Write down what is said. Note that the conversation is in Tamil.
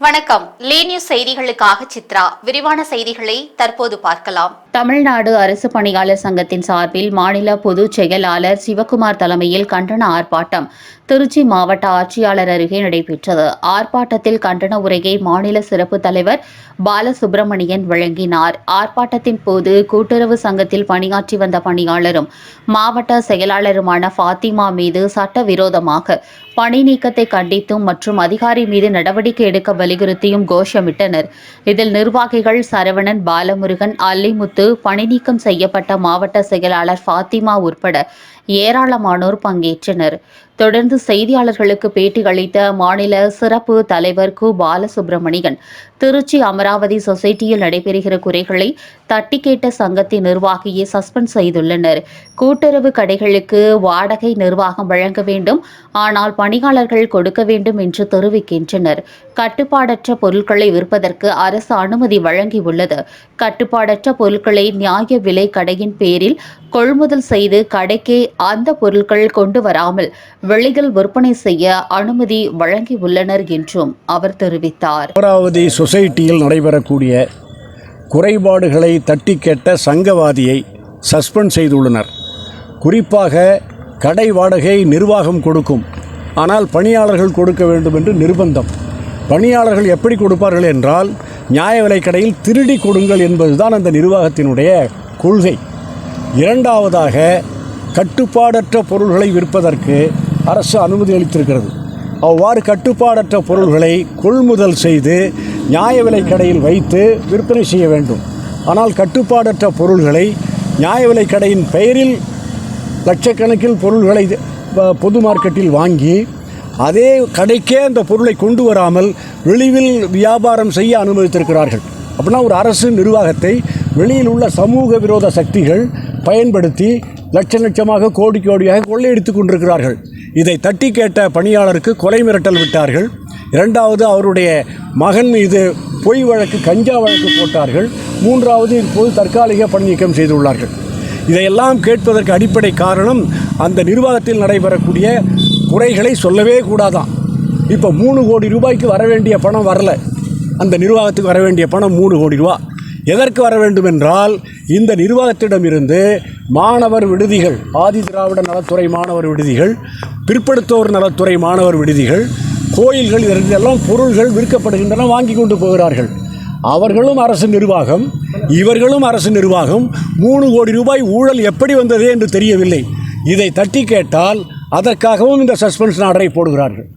வணக்கம். லேனியூஸ் செய்திகளுக்காக சித்ரா. விரிவான செய்திகளை தற்போது பார்க்கலாம். தமிழ்நாடு அரசு பணியாளர் சங்கத்தின் சார்பில் மாநில பொதுச் செயலாளர் சிவக்குமார் தலைமையில் கண்டன ஆர்ப்பாட்டம் திருச்சி மாவட்ட ஆட்சியாளர் அருகே நடைபெற்றது. ஆர்ப்பாட்டத்தில் கண்டன உரையை மாநில சிறப்பு தலைவர் பாலசுப்பிரமணியன் வழங்கினார். ஆர்ப்பாட்டத்தின் போது கூட்டுறவு சங்கத்தில் பணியாற்றி வந்த பணியாளரும் மாவட்ட செயலாளருமான ஃபாத்திமா மீது சட்டவிரோதமாக பணி நீக்கத்தை கண்டித்தும் மற்றும் அதிகாரி மீது நடவடிக்கை எடுக்க வலியுறுத்தியும் கோஷமிட்டனர். இதில் நிர்வாகிகள் சரவணன் பாலமுருகன் அல்லிமுத்து பணி நீக்கம் செய்யப்பட்ட மாவட்ட செயலாளர் ஃபாத்திமா உட்பட ஏராளமானோர் பங்கேற்றனர். தொடர்ந்து செய்தியாளர்களுக்கு பேட்டி அளித்த மாநில சிறப்பு தலைவர் கு. பாலசுப்பிரமணியன் திருச்சி அமராவதி சொசைட்டியில் நடைபெறுகிற குறைகளை தட்டி கேட்ட சங்கத்தின் நிர்வாகியை சஸ்பெண்ட் செய்துள்ளனர். கூட்டுறவு கடைகளுக்கு வாடகை நிர்வாகம் வழங்க வேண்டும். ஆனால் பணியாளர்கள் கொடுக்க வேண்டும் என்று தெரிவிக்கின்றனர். கட்டுப்பாடற்ற பொருட்களை விற்பதற்கு அரசு அனுமதி வழங்கியுள்ளது. கட்டுப்பாடற்ற பொருட்களை நியாய விலை கடையின் பேரில் கொள்முதல் செய்து கடைக்கே அந்த பொருட்கள் கொண்டு வராமல் வெளியில் விற்பனை செய்ய அனுமதி வழங்கியுள்ளனர் என்றும் அவர் தெரிவித்தார். அமராவதி சொசைட்டியில் நடைபெறக்கூடிய குறைபாடுகளை தட்டி கேட்ட சங்கவாதியை சஸ்பெண்ட் செய்துள்ளனர். குறிப்பாக கடை வாடகை நிர்வாகம் கொடுக்கும். ஆனால் பணியாளர்கள் கொடுக்க வேண்டும் என்று நிர்பந்தம். பணியாளர்கள் எப்படி கொடுப்பார்கள் என்றால் நியாய விலைக்கடையில் திருடி கொடுங்கள் என்பதுதான் அந்த நிர்வாகத்தினுடைய கொள்கை. இரண்டாவதாக கட்டுப்பாடற்ற பொருள்களை விற்பதற்கு அரசு அனுமதி அளித்திருக்கிறது. அவ்வாறு கட்டுப்பாடற்ற பொருள்களை கொள்முதல் செய்து நியாய விலை கடையில் வைத்து விற்பனை செய்ய வேண்டும். ஆனால் கட்டுப்பாடற்ற பொருள்களை நியாய விலை கடையின் பெயரில் லட்சக்கணக்கில் பொருள்களை பொது மார்க்கெட்டில் வாங்கி அதே கடைக்கே அந்த பொருளை கொண்டு வராமல் வெளியில் வியாபாரம் செய்ய அனுமதித்திருக்கிறார்கள். அப்படின்னா ஒரு அரசு நிர்வாகத்தை வெளியில் உள்ள சமூக விரோத சக்திகள் பயன்படுத்தி லட்ச லட்சமாக கோடி கோடியாக கொள்ளையடித்து கொண்டிருக்கிறார்கள். இதை தட்டி கேட்ட பணியாளருக்கு கொலை மிரட்டல் விட்டார்கள். இரண்டாவது அவருடைய மகன் மீது பொய் வழக்கு கஞ்சா வழக்கு போட்டார்கள். மூன்றாவது இப்போது தற்காலிக பணி நீக்கம் செய்துள்ளார்கள். இதையெல்லாம் கேட்பதற்கு அடிப்படை காரணம் அந்த நிர்வாகத்தில் நடைபெறக்கூடிய குறைகளை சொல்லவே கூடாதான். இப்போ மூணு கோடி ரூபாய்க்கு வர வேண்டிய பணம் வரல. அந்த நிர்வாகத்துக்கு வர வேண்டிய பணம் மூணு கோடி ரூபா. எதற்கு வர வேண்டும் என்றால் இந்த நிர்வாகத்திடமிருந்து மாணவர் விடுதிகள் ஆதி திராவிட நலத்துறை மாணவர் விடுதிகள் பிற்படுத்தோர் நலத்துறை மாணவர் விடுதிகள் கோயில்கள் இதெல்லாம் பொருள்கள் விற்கப்படுகின்றன வாங்கி கொண்டு போகிறார்கள். அவர்களும் அரசு நிர்வாகம் இவர்களும் அரசு நிர்வாகம். மூணு கோடி ரூபாய் ஊழல் எப்படி வந்தது என்று தெரியவில்லை. இதை தட்டி கேட்டால் அதற்காகவும் இந்த சஸ்பென்ஷன் ஆர்டரை போடுகிறார்கள்.